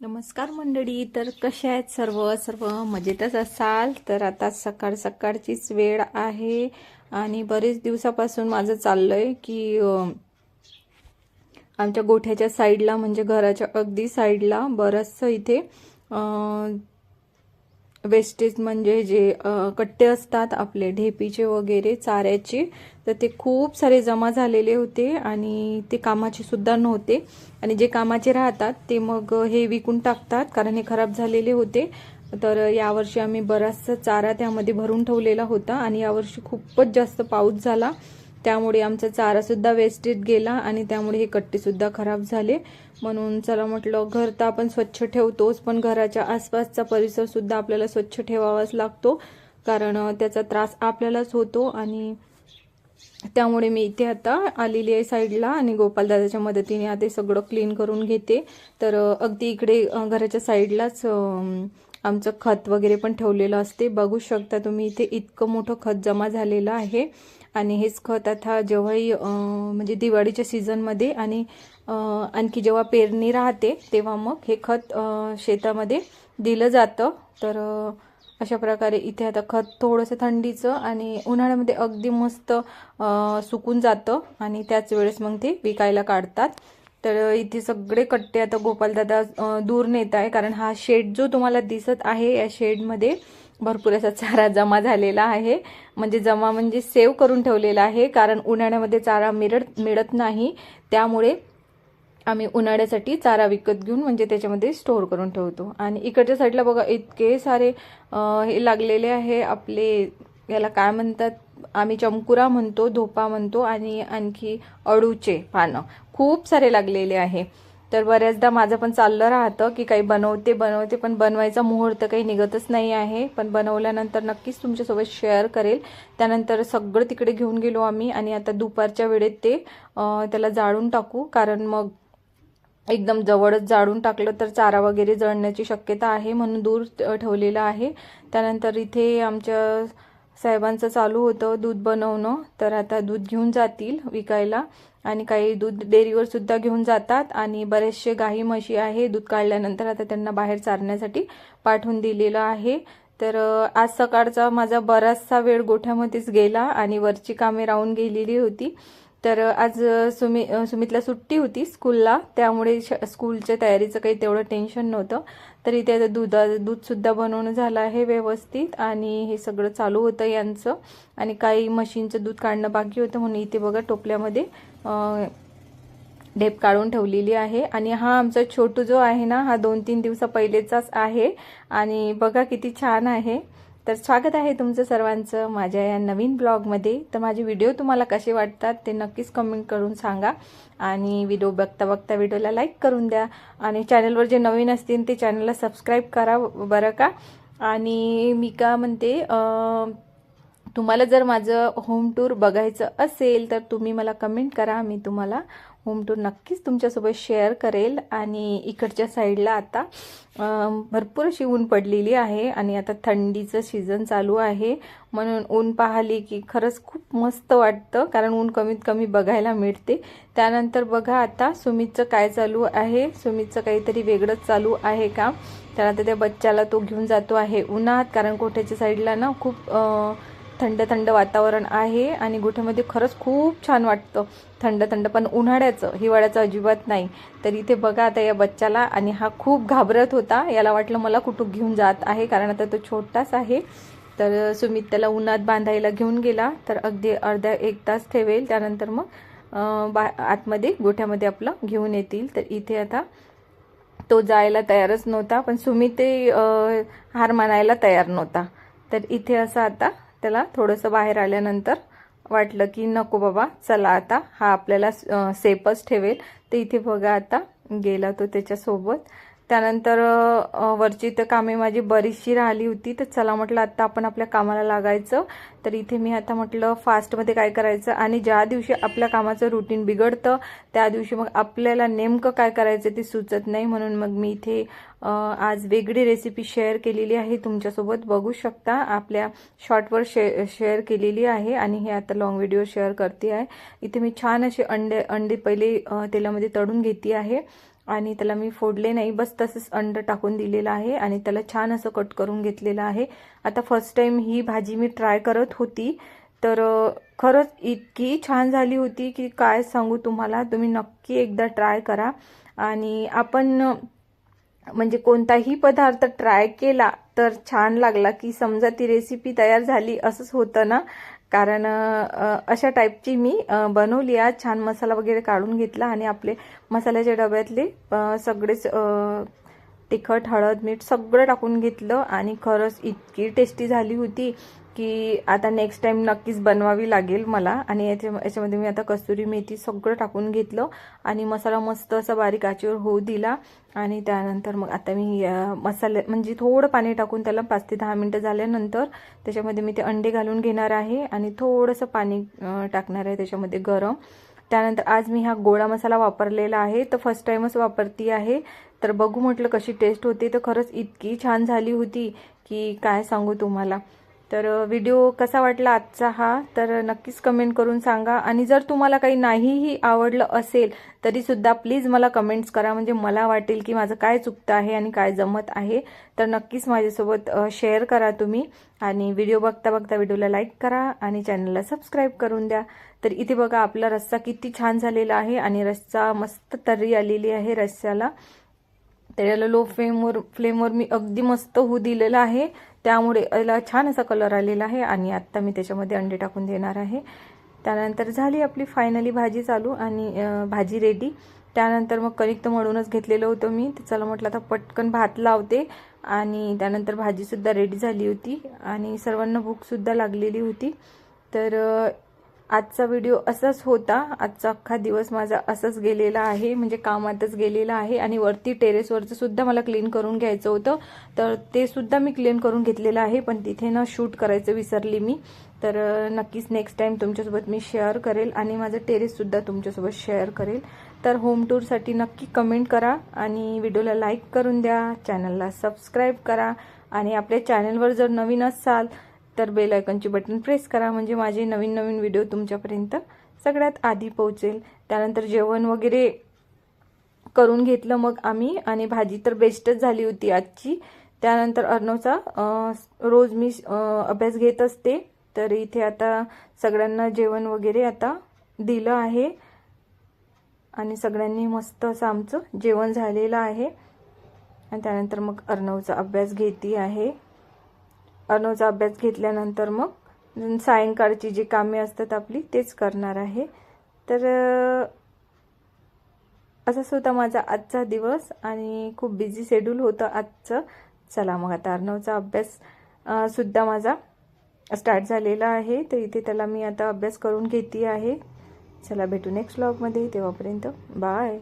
नमस्कार मंडळी तर कसे आहेत सर्व? सर्व मजेतच असाल? तर आता सकाळ सकाळचीच वेळ आहे आणि बरेच दिवसापासून माझं चाललं आहे की आमच्या गोठ्याच्या साईडला म्हणजे घराच्या अगदी साईडला बरंचसं इथे वेस्टेज म्हणजे जे कट्टे असतात आपले ढेपीचे वगैरे चाऱ्याचे तर ते खूप सारे जमा झालेले होते आणि ते कामाचे सुद्धा नव्हते. आणि जे कामाचे राहतात ते मग हे विकून टाकतात कारण हे खराब झालेले होते. तर यावर्षी आम्ही बराचसा चारा त्यामध्ये भरून ठेवलेला होता आणि यावर्षी खूपच जास्त पाऊस झाला. त्यामुळे आमचा चारासुद्धा वेस्टेज गेला आणि त्यामुळे हे कट्टेसुद्धा खराब झाले. म्हणून चला म्हटलं घर तर आपण स्वच्छ ठेवतोच पण घराच्या आसपासचा परिसरसुद्धा आपल्याला स्वच्छ ठेवावाच लागतो. कारण त्याचा त्रास आपल्यालाच होतो आणि त्यामुळे मी इथे आता आलेली आहे साईडला आणि गोपालदादाच्या मदतीने आता सगळं क्लीन करून घेते. तर अगदी इकडे घराच्या साईडलाच आमचं खत वगैरे पण ठेवलेलं असते. बघू शकता तुम्ही इथे इतकं मोठं खत जमा झालेलं आहे. आणि हेच खत आता जेव्हाही म्हणजे दिवाळीच्या सीझनमध्ये आणि आणखी जेव्हा पेरणी राहते तेव्हा मग हे खत शेतामध्ये दिलं जातं. तर अशा प्रकारे इथे आता खत थोडंसं थंडीचं आणि उन्हाळ्यामध्ये अगदी मस्त सुकून जातं आणि त्याच वेळेस मग ते विकायला काढतात. तर इथे सगळे कट्टे आता गोपालदादा दूर नेत आहे. कारण हा शेड जो तुम्हाला दिसत आहे या शेडमध्ये भरपूर असा चारा जमा झालेला आहे. म्हणजे जमा म्हणजे सेव्ह करून ठेवलेला आहे. कारण उन्हाळ्यामध्ये चारा मिळत मिळत नाही. त्यामुळे आम्ही उन्हाळ्यासाठी चारा विकत घेऊन म्हणजे त्याच्यामध्ये स्टोअर करून ठेवतो. आणि इकडच्या साईडला बघा इतके सारे हे लागलेले आहे. आपले याला काय म्हणतात? आम्ही चमकुरा म्हणतो धोपा म्हणतो आणि आणखी अळूचे पानं. खूप सारे लागलेले आहे. तर बऱ्याचदा माझं पण चाललं राहतं की काही बनवते बनवते पण बनवायचा मुहूर्त काही निघतच नाही आहे. पण बनवल्यानंतर नक्कीच तुमच्यासोबत शेअर करेल. त्यानंतर सगळं तिकडे घेऊन गेलो आम्ही आणि आता दुपारच्या वेळेत ते त्याला जाळून टाकू. कारण मग एकदम जवळच जाळून टाकलं तर चारा वगैरे जळण्याची शक्यता आहे म्हणून दूर ठेवलेलं आहे. त्यानंतर इथे आमच्या साहेबांचं चालू होतं दूध बनवणं. तर आता दूध घेऊन जातील विकायला. आणि काही दूध डेअरीवर सुद्धा घेऊन जातात. आणि बरेचसे गाई म्हशी आहे दूध काढल्यानंतर आता त्यांना बाहेर चारण्यासाठी पाठवून दिलेलं आहे. तर आज सकाळचा माझा बराचसा वेळ गोठ्यामध्येच गेला आणि वरची कामे राहून गेलेली होती. तर आज सुमी सुमितला सुट्टी होती स्कूलला. त्यामुळे श स्कूलच्या तयारीचं काही तेवढं टेन्शन नव्हतं. तर इथे आता दुधा दूधसुद्धा बनवणं झालं आहे व्यवस्थित आणि हे सगळं चालू होतं यांचं. आणि काही मशीनचं दूध काढणं बाकी होतं म्हणून इथे बघा टोपल्यामध्ये ढेप काढून ठेवलेली आहे. आणि हा आमचा छोटू जो आहे ना हा दोन तीन दिवसा पहिलेचाच आहे. आणि बघा किती छान आहे. तर स्वागत आहे तुमचं सर्वांचं माझ्या या नवीन ब्लॉगमध्ये. तर माझे व्हिडिओ तुम्हाला कसे वाटतात ते नक्कीच कमेंट करून सांगा आणि व्हिडिओ बघता बघता व्हिडिओला लाईक करून द्या. आणि चॅनलवर जे नवीन असतील ते चॅनलला सबस्क्राईब करा बरं का? आणि मी का म्हणते तुम्हाला जर माझं होम टूर बघायचं असेल तर तुम्ही मला कमेंट करा मी तुम्हाला होम टूर नक्कीच तुमच्यासोबत शेअर करेल. आणि इकडच्या साईडला आता भरपूर अशी ऊन पडलेली आहे आणि आता थंडीचं सीझन चालू आहे. म्हणून ऊन पाहिली की खरंच खूप मस्त वाटतं कारण ऊन कमीत कमी बघायला मिळते. त्यानंतर बघा आता सुमितचं काय चालू आहे. सुमितचं काहीतरी वेगळंच चालू आहे का त्यानंतर त्या बच्चाला तो घेऊन जातो आहे उन्हात कारण कोठ्याच्या साईडला ना खूप थंड थंड वातावरण आहे आणि गोठ्यामध्ये खरंच खूप छान वाटतं. थंड थंड पण उन्हाळ्याचं हिवाळ्याचं अजिबात नाही. तर इथे बघा आता या बच्चाला आणि हा खूप घाबरत होता. याला वाटलं मला कुठं घेऊन जात आहे कारण आता तो छोटाच आहे. तर सुमित त्याला उन्हात बांधायला घेऊन गेला. तर अगदी अर्धा एक तास ठेवेल. त्यानंतर मग बा आतमध्ये गोठ्यामध्ये आपलं घेऊन येतील. तर इथे आता तो जायला तयारच नव्हता पण सुमित हार मानायला तयार नव्हता. तर इथे असं आता त्याला थोडंसं बाहेर आल्यानंतर वाटलं की नको बाबा चला आता हा आपल्याला सेपच सेफच ठेवेल. तर इथे बघा आता गेला तो त्याच्यासोबत. त्यानंतर वरची तर कामे माझी बरीचशी राहिली होती. तर चला म्हटलं आता आपण आपल्या कामाला लागायचं. तर इथे मी आता म्हटलं फास्टमध्ये काय करायचं? आणि ज्या दिवशी आपल्या कामाचं रुटीन बिघडतं त्या दिवशी मग आपल्याला नेमकं काय करायचं ते सुचत नाही. म्हणून मग मी इथे आज वेगळी रेसिपी शेअर केलेली आहे. तुमच्यासोबत बघू शकता. आपल्या शॉर्टवर शे शेअर केलेली आहे. आणि हे आता लॉंग व्हिडिओ शेअर करते आहे. इथे मी छान असे अंडे अंडे पहिले तेलामध्ये तळून घेते आहे. आणि त्याला मी फोडले नाही. बस तसंच अंड टाकून दिलेलं आहे आणि त्याला छान असं कट करून घेतलेलं आहे. आता फर्स्ट टाईम ही भाजी मी ट्राय करत होती. तर खरंच इतकी छान झाली होती की काय सांगू तुम्हाला? तुम्ही नक्की एकदा ट्राय करा. आणि आपण म्हणजे कोणताही पदार्थ ट्राय केला तर छान लागला की समजा ती रेसिपी तयार झाली असंच होतं ना? कारण अशा टाईपची मी बनवली आज छान मसाला वगैरे काढून घेतला आणि आपले मसाल्याच्या डब्यातले सगळेच तिखट हळद मीठ सगळं टाकून घेतलं आणि खरंच इतकी टेस्टी झाली होती. की आता नेक्स्ट टाइम नक्कीच बनवावी लागेल मला. आणि याच्या याच्यामध्ये मी आता कस्तुरी मेथी सगळं टाकून घेतलं. आणि मसाला मस्त असा बारीक आचेवर होऊ दिला. आणि त्यानंतर मग आता मी मसाले म्हणजे थोडं पाणी टाकून त्याला पाच ते दहा मिनटं झाल्यानंतर त्याच्यामध्ये मी ते अंडे घालून घेणार आहे. आणि थोडंसं पाणी टाकणार आहे त्याच्यामध्ये गरम. त्यानंतर आज मी हा गोळा मसाला वापरलेला आहे. तर फर्स्ट टाईमच वापरती आहे. तर बघू म्हटलं कशी टेस्ट होती. तर खरंच इतकी छान झाली होती की काय सांगू तुम्हाला. तर व्हिडिओ कसा वाटला आजचा हा? तर नक्कीच कमेंट करून सांगा. आणि जर तुम्हाला काही नाहीही आवडलं असेल तरीसुद्धा प्लीज मला कमेंट्स करा. म्हणजे मला वाटेल की माझं काय चुकतं आहे आणि काय जमत आहे. तर नक्कीच माझ्यासोबत शेअर करा तुम्ही. आणि व्हिडिओ बघता बघता व्हिडिओला लाईक करा आणि चॅनलला सबस्क्राईब करून द्या. तर इथे बघा आपला रस्सा किती छान झालेला आहे आणि रस्सा मस्त तर्री आलेली आहे रस्स्याला. तर याला लो फ्लेमवर फ्लेमवर मी अगदी मस्त होऊ दिलेलं आहे. त्यामुळे याला छान असा कलर आलेला आहे आणि आत्ता मी त्याच्यामध्ये अंडे टाकून देणार आहे. त्यानंतर झाली आपली फायनली भाजी चालू आणि भाजी रेडी त्यानंतर मग कणिक तर म्हणूनच घेतलेलं होतं मी. चला म्हटलं आता पटकन भात लावते. आणि त्यानंतर भाजीसुद्धा रेडी झाली होती. आणि सर्वांना भूकसुद्धा लागलेली होती. तर आजचा व्हिडिओ असाच होता. आजचा अख्खा दिवस माझा असंच गेलेला आहे. म्हणजे कामातच गेलेला आहे. आणि वरती टेरेसवरचं सुद्धा मला क्लीन करून घ्यायचं होतं. तर ते सुद्धा मी क्लीन करून घेतलेलं आहे. पण तिथे ना शूट करायचं विसरली मी. तर नक्कीच नेक्स्ट टाईम तुमच्यासोबत मी शेअर करेल. आणि माझं टेरेससुद्धा तुमच्यासोबत शेअर करेल. तर होम टूरसाठी नक्की कमेंट करा. आणि व्हिडिओला लाईक करून द्या. चॅनलला सबस्क्राईब करा. आणि आपल्या चॅनलवर जर नवीन असाल तर बेल आयकॉनची बटन प्रेस करा म्हणजे माझे नवीन नवीन व्हिडिओ तुमच्यापर्यंत सगळ्यात आधी पोहोचेल. त्यानंतर जेवण वगैरे करून घेतलं मग आम्ही आणि भाजी तर बेस्टच झाली होती आजची. त्यानंतर अर्णवचा रोज मी अभ्यास घेत असते. तर इथे आता सगळ्यांना जेवण वगैरे आता दिलं आहे. आणि सगळ्यांनी मस्त असं आमचं जेवण झालेलं आहे. आणि त्यानंतर मग अर्णवचा अभ्यास घेते आहे. अनुचा अभ्यास घेतल्यानंतर मग सायंकाळची जी कामे असतात आपली तेच करणार आहे. तर असाच होता माझा आजचा दिवस आणि खूप बिझी शेड्यूल होतं आजचं. चला मग आता अर्णवचा अभ्यास सुद्धा माझा स्टार्ट झालेला आहे. तर इथे त्याला मी आता अभ्यास करून घेते आहे. चला भेटू नेक्स्ट ब्लॉगमध्ये तेव्हापर्यंत बाय